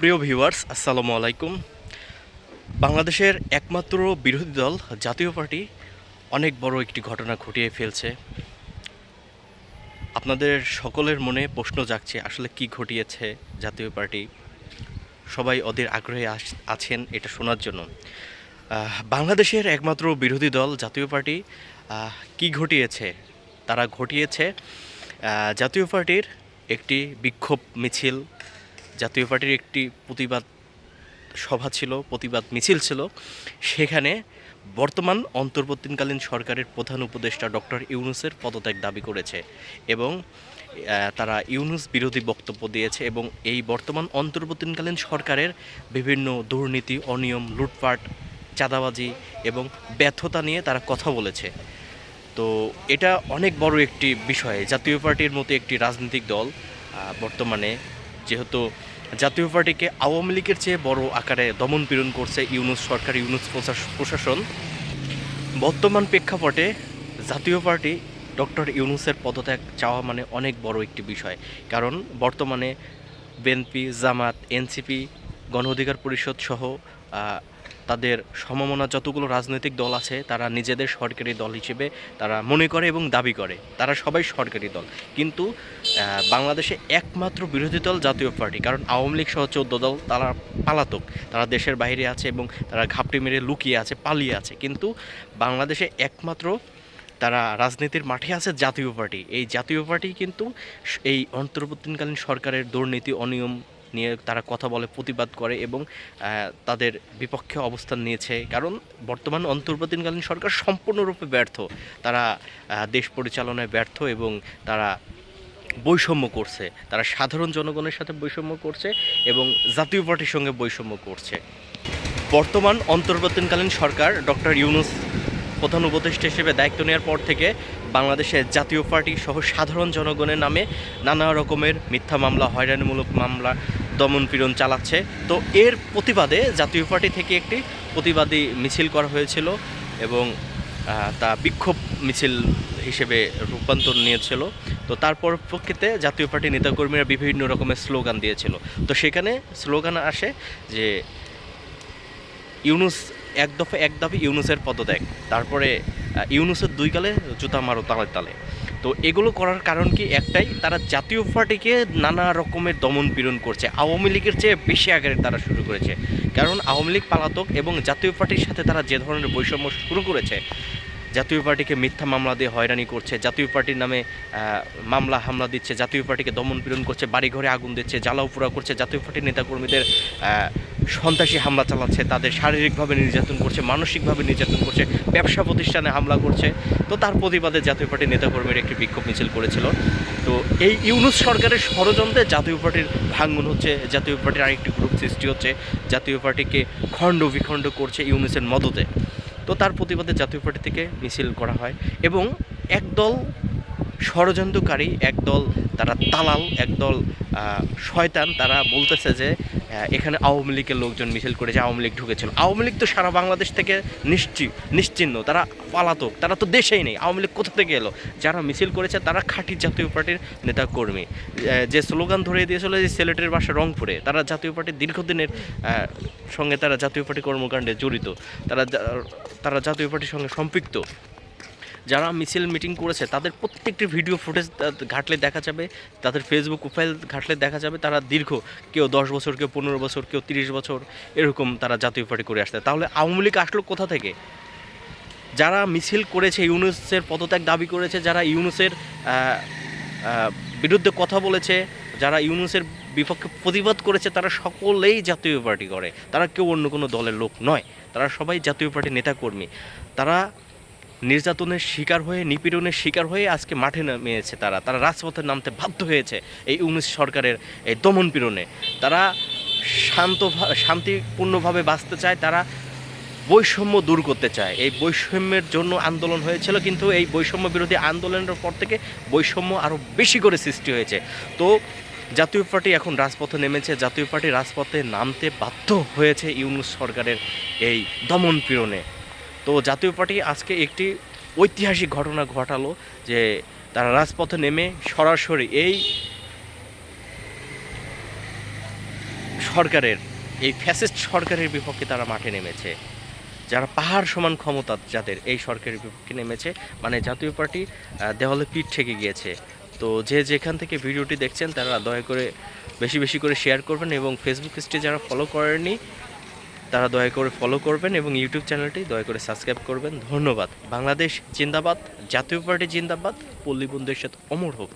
প্রিয় ভিউয়ার্স, আসসালামু আলাইকুম। বাংলাদেশের একমাত্র বিরোধী দল জাতীয় পার্টি অনেক বড় একটি ঘটনা ঘটিয়ে ফেলছে। আপনাদের সকলের মনে প্রশ্ন জাগছে, আসলে কি ঘটিয়েছে জাতীয় পার্টি? সবাই ওদের আগ্রহে আছেন এটা শোনার জন্য। বাংলাদেশের একমাত্র বিরোধী দল জাতীয় পার্টি কি ঘটিয়েছে? তারা ঘটিয়েছে জাতীয় পার্টির একটি বিক্ষোভ মিছিল জাতীয় পার্টির একটি প্রতিবাদ সভা ছিল, প্রতিবাদ মিছিল ছিল। সেখানে বর্তমান অন্তর্বর্তীকালীন সরকারের প্রধান উপদেষ্টা ডক্টর ইউনুসের পদত্যাগ দাবি করেছে এবং তারা ইউনুস বিরোধী বক্তব্য দিয়েছে এবং এই বর্তমান অন্তর্বর্তীকালীন সরকারের বিভিন্ন দুর্নীতি, অনিয়ম, লুটপাট, চাঁদাবাজি এবং ব্যর্থতা নিয়ে তারা কথা বলেছে। তো এটা অনেক বড় একটি বিষয়। জাতীয় পার্টির মতো একটি রাজনৈতিক দল বর্তমানে যেহেতু জাতীয় পার্টিকে আওয়ামী লীগের চেয়ে বড় আকারে দমন পীড়ন করছে ইউনুস সরকার, ইউনুস প্রশাস- প্রশাসন। বর্তমান প্রেক্ষাপটে জাতীয় পার্টি ডক্টর ইউনুসের পদত্যাগ চাওয়া মানে অনেক বড় একটি বিষয়। কারণ বর্তমানে বিএনপি, জামাত, এনসিপি গণ অধিকার পরিষদ সহ তাদের সমমনা যতগুলো রাজনৈতিক দল আছে, তারা নিজেদের সরকারি দল হিসেবে তারা মনে করে এবং দাবি করে। তারা সবাই সরকারি দল। কিন্তু বাংলাদেশে একমাত্র বিরোধী দল জাতীয় পার্টি, কারণ আওয়ামী লীগ সহ চৌদ্দ দল তারা পালাতক। তারা দেশের বাইরে আছে এবং তারা ঘাপটি মেরে লুকিয়ে আছে, পালিয়ে আছে। কিন্তু, বাংলাদেশে একমাত্র তারা রাজনীতির মাঠে আছে জাতীয় পার্টি। এই জাতীয় পার্টি কিন্তু এই অন্তর্বর্তীকালীন সরকারের দুর্নীতি, অনিয়ম নিয়ে তারা কথা বলে, প্রতিবাদ করে এবং তাদের বিপক্ষে অবস্থান নিয়েছে। কারণ বর্তমান অন্তর্বর্তীকালীন সরকার সম্পূর্ণরূপে ব্যর্থ। তারা দেশ পরিচালনায় ব্যর্থ এবং তারা বৈষম্য করছে। তারা সাধারণ জনগণের সাথে বৈষম্য করছে এবং জাতীয় পার্টির সঙ্গে বৈষম্য করছে। বর্তমান অন্তর্বর্তীকালীন সরকার ডক্টর ইউনুস প্রধান উপদেষ্টা হিসেবে দায়িত্ব নেওয়ার পর থেকে বাংলাদেশের জাতীয় পার্টি সহ সাধারণ জনগণের নামে নানা রকমের মিথ্যা মামলা, হয়রানিমূলক মামলা দমন পীড়ন চালাচ্ছে। তো এর প্রতিবাদে জাতীয় পার্টি থেকে একটি প্রতিবাদী মিছিল করা হয়েছিল এবং তা বিক্ষোভ মিছিল হিসেবে রূপান্তর নিয়েছিল। তো তারপর প্রকৃতে জাতীয় পার্টি নেতাকর্মীরা বিভিন্ন রকমের স্লোগান দিয়েছিল। তো সেখানে স্লোগান আসে যে, ইউনুস এক দফা এক দাবি, ইউনুসের পদত্যাগ। তারপরে ইউনুসের দুই গালে জুতা মারো তালে তালে। তো এগুলো করার কারণ কি একটাই, তারা জাতীয় পার্টিকে নানা রকমের দমন পীড়ন করছে। আওয়ামী লীগের চেয়ে বেশি আকারে তারা শুরু করেছে। কারণ আওয়ামী লীগ পালাতক এবং জাতীয় পার্টির সাথে তারা যে ধরনের বৈষম্য শুরু করেছে, জাতীয় পার্টিকে মিথ্যা মামলা দিয়ে হয়রানি করছে, জাতীয় পার্টির নামে মামলা হামলা দিচ্ছে, জাতীয় পার্টিকে দমন পীড়ন করছে, বাড়িঘরে আগুন দিচ্ছে, জ্বালাও পোড়া করছে, জাতীয় পার্টির নেতাকর্মীদের সন্ত্রাসী হামলা চালাচ্ছে, তাদের শারীরিকভাবে নির্যাতন করছে, মানসিকভাবে নির্যাতন করছে, ব্যবসা প্রতিষ্ঠানে হামলা করছে। তো তার প্রতিবাদে জাতীয় পার্টির নেতাকর্মীরা একটি বিক্ষোভ মিছিল করেছিল। তো এই ইউনুস সরকারের ষড়যন্ত্রে জাতীয় পার্টির ভাঙ্গন হচ্ছে, জাতীয় পার্টির আরেকটি গ্রুপ সৃষ্টি হচ্ছে, জাতীয় পার্টিকে খণ্ড বিখণ্ড করছে ইউনুসের মদতে। তো তার প্রতিবাদে জাতীয় পার্টি থেকে মিছিল করা হয় এবং একদল ষড়যন্ত্রকারী, একদল তারা তালাল একদল শয়তান, তারা বলতেছে যে এখানে আওয়ামী লীগের লোকজন মিছিল করেছে আওয়ামী লীগ ঢুকেছিল। আওয়ামী লীগ তো সারা বাংলাদেশ থেকে নিশ্চি নিশ্চিহ্ন তারা পালাতক, তারা তো দেশেই নেই। আওয়ামী লীগ কোথা থেকে এলো? যারা মিছিল করেছে, তারা খাঁটি জাতীয় পার্টির নেতা কর্মী যে স্লোগান ধরিয়ে দিয়েছিল যে সিলেটের বাসা রংপুরে, তারা জাতীয় পার্টির দীর্ঘদিনের সঙ্গে তারা জাতীয় পার্টি কর্মকাণ্ডে জড়িত। তারা তারা জাতীয় পার্টির সঙ্গে সম্পৃক্ত। যারা মিছিল মিটিং করেছে, তাদের প্রত্যেকটি ভিডিও ফুটেজ ঘাটলে দেখা যাবে, তাদের ফেসবুক প্রোফাইল ঘাটলে দেখা যাবে তারা দীর্ঘ, কেউ দশ বছর, কেউ পনেরো বছর, কেউ তিরিশ বছর, এরকম তারা জাতীয় পার্টি করে আসছে। তাহলে আওয়ামী লীগ আসলো কোথা থেকে? যারা মিছিল করেছে, ইউনুসের পদত্যাগ দাবি করেছে, যারা ইউনুসের বিরুদ্ধে কথা বলেছে, যারা ইউনুসের বিপক্ষে প্রতিবাদ করেছে, তারা সকলেই জাতীয় পার্টি করে। তারা কেউ অন্য কোনো দলের লোক নয়। তারা সবাই জাতীয় পার্টির নেতাকর্মী। তারা নির্যাতনের শিকার হয়ে, নিপীড়নের শিকার হয়ে আজকে মাঠে নেমেছে তারা। তারা রাজপথে নামতে বাধ্য হয়েছে এই ইউনুস সরকারের এই দমন পীড়নে। তারা শান্ত শান্তিপূর্ণভাবে বাঁচতে চায়, তারা বৈষম্য দূর করতে চায়। এই বৈষম্যের জন্য আন্দোলন হয়েছিল, কিন্তু এই বৈষম্য বিরোধী আন্দোলনের পর থেকে বৈষম্য আরও বেশি করে সৃষ্টি হয়েছে। তো জাতীয় পার্টি এখন রাজপথে নেমেছে। জাতীয় পার্টি রাজপথে নামতে বাধ্য হয়েছে ইউনুস সরকারের এই দমন পীড়নে। তো জাতীয় পার্টি আজকে একটি ঐতিহাসিক ঘটনা ঘটালো যে তারা রাজপথে নেমে সরাসরি এই সরকারের, এই ফ্যাসিস্ট সরকারের বিপক্ষে তারা মাঠে নেমেছে। যারা পাহাড় সমান ক্ষমতা যাদের, এই সরকারের বিপক্ষে নেমেছে। মানে জাতীয় পার্টি দেওয়ালে পিঠ থেকে গিয়েছে। তো যে যেখান থেকে ভিডিওটি দেখছেন তারা দয়া করে বেশি বেশি করে শেয়ার করবেন এবং ফেসবুক পেজটি যারা ফলো করেননি তারা দয়া করে ফলো করবেন এবং ইউটিউব চ্যানেলটি দয়া করে সাবস্ক্রাইব করবেন। ধন্যবাদ। বাংলাদেশ জিন্দাবাদ, জাতীয় পার্টি জিন্দাবাদ, পল্লী বন্ধুদের সাথে অমর হোক।